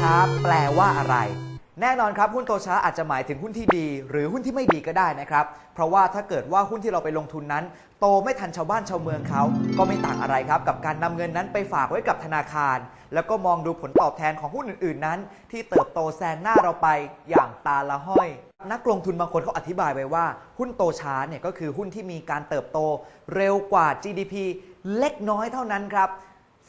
ช้าแปลว่าอะไร แน่นอนครับหุ้นโตช้าอาจจะหมายถึงหุ้นที่ดี หรือหุ้นที่ไม่ดีก็ได้นะครับ เพราะว่าถ้าเกิดว่าหุ้นที่เราไปลงทุนนั้น โตไม่ทันชาวบ้านชาวเมืองเขาก็ไม่ต่างอะไรครับ กับการนำเงินนั้นไปฝากไว้กับธนาคาร แล้วก็มองดูผลตอบแทนของหุ้นอื่นๆนั้น ที่เติบโตแซงหน้าเราไปอย่างตาละห้อย นักลงทุนบางคนเขาอธิบายไว้ว่า หุ้นโตช้าเนี่ยก็คือหุ้นที่มีการเติบโต เร็วกว่า GDP เล็กน้อยเท่านั้นครับ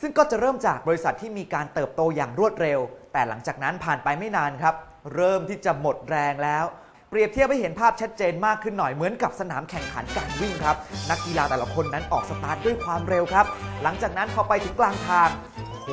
ซึ่งก็จะเริ่มจากบริษัทที่มีการเติบโตอย่างรวดเร็ว แต่หลังจากนั้นผ่านไปไม่นานครับ เริ่มที่จะหมดแรงแล้ว เปรียบเทียบให้เห็นภาพชัดเจนมากขึ้นหน่อยเหมือนกับสนามแข่งขันการวิ่งครับ นักกีฬาแต่ละคนนั้นออกสตาร์ทด้วยความเร็วครับ หลังจากนั้นพอไปถึงกลางทางโอ้โห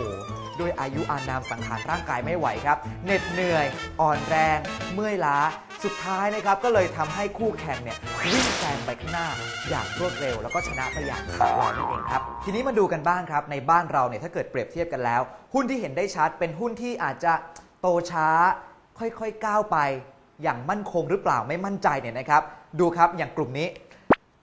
ด้วยอายุอานามสังขารร่างกายไม่ไหวครับเหน็ดเหนื่อย อ่อนแรง เมื่อยล้า สุดท้ายนะครับก็เลยทำให้คู่แข่งเนี่ยวิ่งแซงไปข้างหน้าอย่างรวดเร็ว แล้วก็ชนะไปอย่างขาดลอยนั่นเองครับ ทีนี้มาดูกันบ้างครับ ในบ้านเราเนี่ยถ้าเกิดเปรียบเทียบกันแล้ว หุ้นที่เห็นได้ชัดเป็นหุ้นที่อาจจะโตช้า ค่อยๆก้าวไป อย่างมั่นคงหรือเปล่าไม่มั่นใจเนี่ยนะครับ ดูครับอย่างกลุ่มนี้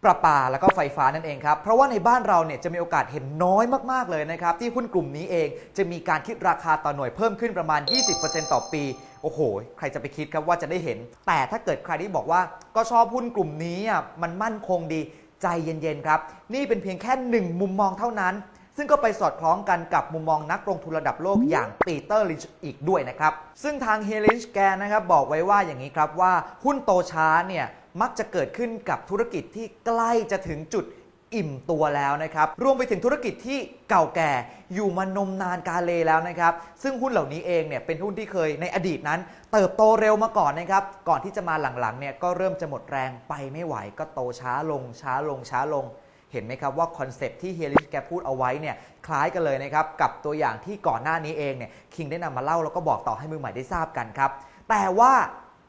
ประปาแล้วก็ไฟฟ้านั่นเองครับ เพราะว่าในบ้านเราเนี่ยจะมีโอกาสเห็นน้อยมาก ๆ เลยนะครับ ที่หุ้นกลุ่มนี้เองจะมีการคิดราคาต่อหน่วยเพิ่มขึ้นประมาณ 20%ต่อปี โอ้โห ใครจะไปคิดครับว่าจะได้เห็น แต่ถ้าเกิดใครที่บอกว่าก็ชอบหุ้นกลุ่มนี้อะมันมั่นคงดีใจเย็น ๆ ครับ นี่เป็นเพียงแค่หนึ่งมุมมองเท่านั้น ซึ่งก็ไปสอดคล้องกันกับมุมมองนักลงทุนระดับโลกอย่างปีเตอร์ลิชอีกด้วยนะครับซึ่งทางเฮลิชแกนะครับบอกไว้ว่าอย่างนี้ครับว่าหุ้นโตช้าเนี่ย มักจะเกิดขึ้นกับธุรกิจที่ใกล้จะถึงจุดอิ่มตัวแล้วนะครับ รวมไปถึงธุรกิจที่เก่าแก่อยู่มานมนานกาเลแล้วนะครับ ซึ่งหุ้นเหล่านี้เองเนี่ยเป็นหุ้นที่เคยในอดีตนั้น เติบโตเร็วมาก่อนนะครับ ก่อนที่จะมาหลังๆเนี่ยก็เริ่มจะหมดแรงไปไม่ไหว ก็โตช้าลงช้าลงช้าลง เห็นไหมครับว่าคอนเซปต์ที่เฮียลิชแกพูดเอาไว้เนี่ยคล้ายกันเลยนะครับกับตัวอย่างที่ก่อนหน้านี้เองเนี่ยคิงได้นำมาเล่าแล้วก็บอกต่อให้มือใหม่ได้ทราบกันครับแต่ว่า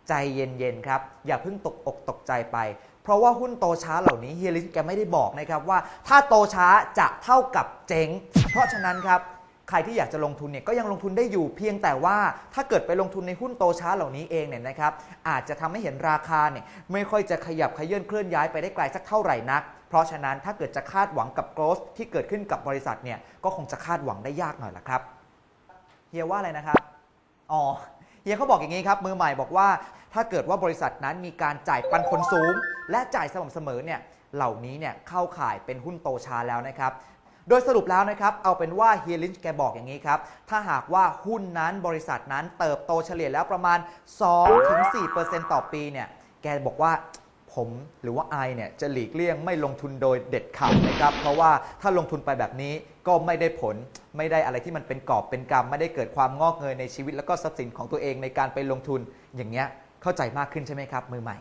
ใจเย็นๆครับ อย่าเพิ่งตกอกตกใจไป เพราะว่าหุ้นโตช้าเหล่านี้เฮียลิชแกไม่ได้บอกนะครับว่า ถ้าโตช้าจะเท่ากับเจ๊ง เพราะฉะนั้นครับใครที่อยากจะลงทุนเนี่ยก็ยังลงทุนได้อยู่เพียงแต่ว่าถ้าเกิดไปลงทุนในหุ้นโตช้าเหล่านี้เองเนี่ยนะครับอาจจะทำให้เห็นราคาเนี่ยไม่ค่อยจะขยับขยื่นเคลื่อนย้ายไปได้ไกลสักเท่าไหร่นัก เพราะฉะนั้นถ้าเกิดจะคาดหวังกับโกลด์ที่เกิดขึ้นกับบริษัทเนี่ยก็คงจะคาดหวังได้ยากหน่อยละครับเฮียว่าอะไรนะครับอ๋อ เฮียเขาบอกอย่างนี้ครับมือใหม่บอกว่า ถ้าเกิดว่าบริษัทนั้นมีการจ่ายปันผลสูง และจ่ายสม่ำเสมอเนี่ยเหล่านี้เนี่ยเข้าข่ายเป็นหุ้นโตช้าแล้วนะครับโดยสรุปแล้วนะครับเอาเป็นว่าเฮียลินช์แกบอกอย่างนี้ครับ ถ้าหากว่าหุ้นนั้นบริษัทนั้นเติบโตเฉลี่ยแล้วประมาณ 2-4%ต่อปีเนี่ยแกบอกว่า ผมหรือว่าไอเนี่ยจะหลีกเลี่ยงไม่ลงทุนโดยเด็ดขาดนะครับ เพราะว่าถ้าลงทุนไปแบบนี้ก็ไม่ได้ผลไม่ได้อะไรที่มันเป็นกอบเป็นกรรม ไม่ได้เกิดความงอกเงยในชีวิต แล้วก็ทรัพย์สินของตัวเองในการไปลงทุนอย่างเงี้ยเข้าใจมากขึ้นใช่ไหมครับมือใหม่